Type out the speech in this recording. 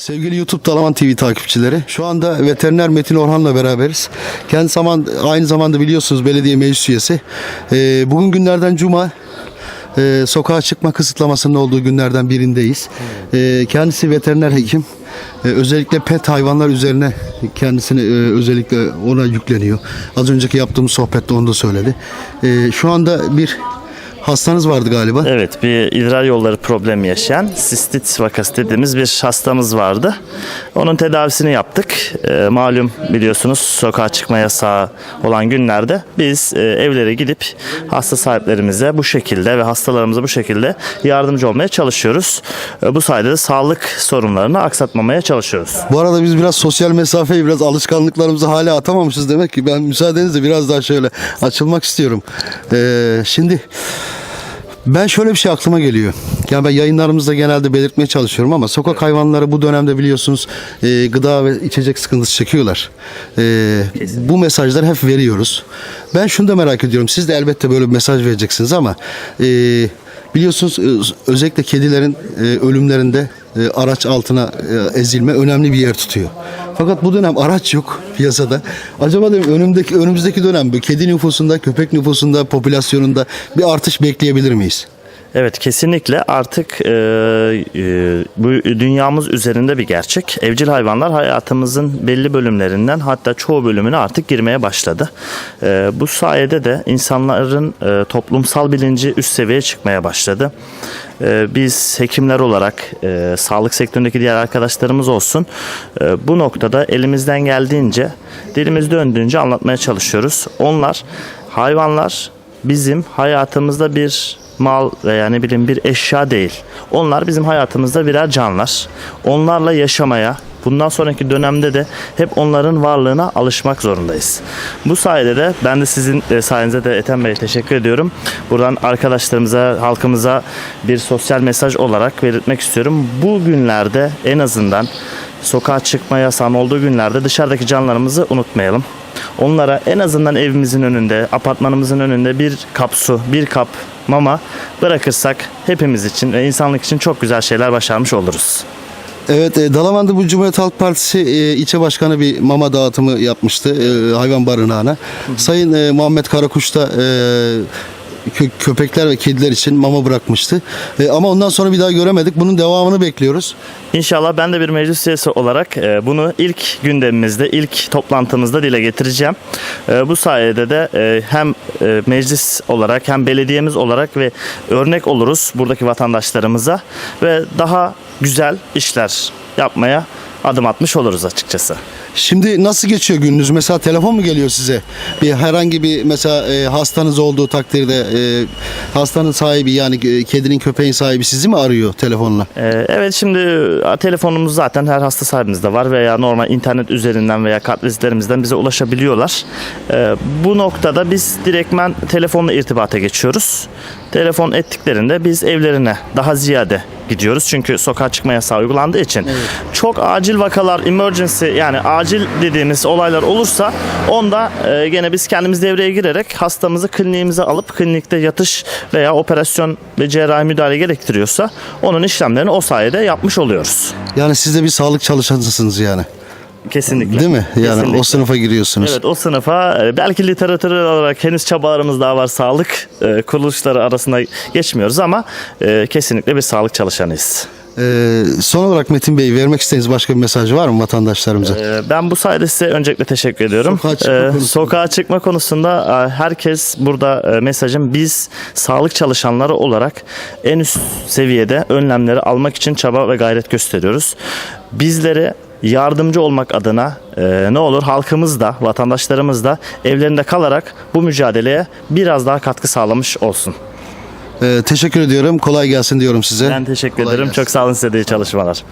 Sevgili YouTube Dalaman TV takipçileri, şu anda veteriner Metin Orhan'la beraberiz. Kendisi zaman, aynı zamanda biliyorsunuz belediye meclis üyesi. Ee, bugün günlerden cuma, Ee, sokağa çıkma kısıtlamasının olduğu günlerden birindeyiz. Ee, kendisi veteriner hekim. Ee, özellikle pet hayvanlar üzerine kendisini e, özellikle ona yükleniyor. Az önceki yaptığımız sohbette onu da söyledi. Ee, şu anda bir hastanız vardı galiba. Evet bir idrar yolları problemi yaşayan sistit vakası dediğimiz bir hastamız vardı. Onun tedavisini yaptık. Ee, malum biliyorsunuz sokağa çıkma yasağı olan günlerde biz e, evlere gidip hasta sahiplerimize bu şekilde ve hastalarımıza bu şekilde yardımcı olmaya çalışıyoruz. Ee, bu sayede de sağlık sorunlarını aksatmamaya çalışıyoruz. Bu arada biz biraz sosyal mesafeyi biraz alışkanlıklarımızı hala atamamışız demek ki. Ben müsaadenizle biraz daha şöyle açılmak istiyorum. Ee, şimdi ben şöyle bir şey aklıma geliyor. Yani ben yayınlarımızda genelde belirtmeye çalışıyorum ama sokak hayvanları bu dönemde biliyorsunuz e, gıda ve içecek sıkıntısı çekiyorlar. E, bu mesajları hep veriyoruz. Ben şunu da merak ediyorum. Siz de elbette böyle bir mesaj vereceksiniz ama e, biliyorsunuz e, özellikle kedilerin e, ölümlerinde e, araç altına e, ezilme önemli bir yer tutuyor. Fakat bu dönem araç yok piyasada. Acaba diyorum önümüzdeki önümüzdeki dönem bu kedi nüfusunda, köpek nüfusunda, popülasyonunda bir artış bekleyebilir miyiz? Evet kesinlikle artık e, e, bu dünyamız üzerinde bir gerçek. Evcil hayvanlar hayatımızın belli bölümlerinden hatta çoğu bölümüne artık girmeye başladı. E, bu sayede de insanların e, toplumsal bilinci üst seviyeye çıkmaya başladı. E, biz hekimler olarak e, sağlık sektöründeki diğer arkadaşlarımız olsun e, bu noktada elimizden geldiğince dilimiz döndüğünce anlatmaya çalışıyoruz. Onlar hayvanlar bizim hayatımızda bir mal veya ne bileyim bir eşya değil. Onlar bizim hayatımızda birer canlar. Onlarla yaşamaya, bundan sonraki dönemde de hep onların varlığına alışmak zorundayız. Bu sayede de ben de sizin e, sayenizde de Ethem Bey teşekkür ediyorum. Buradan arkadaşlarımıza, halkımıza bir sosyal mesaj olarak belirtmek istiyorum. Bu günlerde en azından sokağa çıkma yasağının olduğu günlerde dışarıdaki canlarımızı unutmayalım. Onlara en azından evimizin önünde, apartmanımızın önünde bir kap su, bir kap mama bırakırsak hepimiz için ve insanlık için çok güzel şeyler başarmış oluruz. Evet, e, Dalaman'da bu Cumhuriyet Halk Partisi e, ilçe başkanı bir mama dağıtımı yapmıştı e, hayvan barınağına. Sayın e, Muhammed Karakuş da e, köpekler ve kediler için mama bırakmıştı. E, ama ondan sonra bir daha göremedik. Bunun devamını bekliyoruz. İnşallah ben de bir meclis üyesi olarak e, bunu ilk gündemimizde, ilk toplantımızda dile getireceğim. E, Bu sayede de e, hem e, meclis olarak hem belediyemiz olarak ve örnek oluruz buradaki vatandaşlarımıza ve daha güzel işler yapmaya adım atmış oluruz açıkçası. Şimdi nasıl geçiyor gününüz? Mesela telefon mu geliyor size? Bir herhangi bir mesela e, hastanız olduğu takdirde e, hastanın sahibi yani e, kedinin köpeğin sahibi sizi mi arıyor telefonla? Ee, Evet şimdi e, telefonumuz zaten her hasta sahibimizde var veya normal internet üzerinden veya kartvizitlerimizden bize ulaşabiliyorlar. Ee, Bu noktada biz direktmen telefonla irtibata geçiyoruz. Telefon ettiklerinde biz evlerine daha ziyade gidiyoruz. Çünkü sokağa çıkma yasağı uygulandığı için. Çok acil vakalar, emergency yani acil dediğimiz olaylar olursa onda e, gene biz kendimiz devreye girerek hastamızı kliniğimize alıp klinikte yatış veya operasyon ve cerrahi müdahale gerektiriyorsa onun işlemlerini o sayede yapmış oluyoruz. Yani siz de bir sağlık çalışanısınız yani. Kesinlikle. Değil mi? Yani Kesinlikle. o sınıfa giriyorsunuz. Evet o sınıfa e, belki literatür olarak henüz çabalarımız daha var sağlık e, kuruluşları arasında geçmiyoruz ama e, kesinlikle bir sağlık çalışanıyız. Ee, son olarak Metin Bey vermek istediğiniz başka bir mesaj var mı vatandaşlarımıza? Ee, Ben bu sayede size öncelikle teşekkür ediyorum. Sokağa çıkma Ee, konusunda. sokağa çıkma konusunda herkes burada mesajım biz sağlık çalışanları olarak en üst seviyede önlemleri almak için çaba ve gayret gösteriyoruz. Bizlere yardımcı olmak adına e, ne olur halkımız da vatandaşlarımız da evlerinde kalarak bu mücadeleye biraz daha katkı sağlamış olsun. Ee, teşekkür ediyorum. Kolay gelsin diyorum size. Ben teşekkür Kolay ederim. gelsin. Çok sağ olun size de iyi çalışmalar.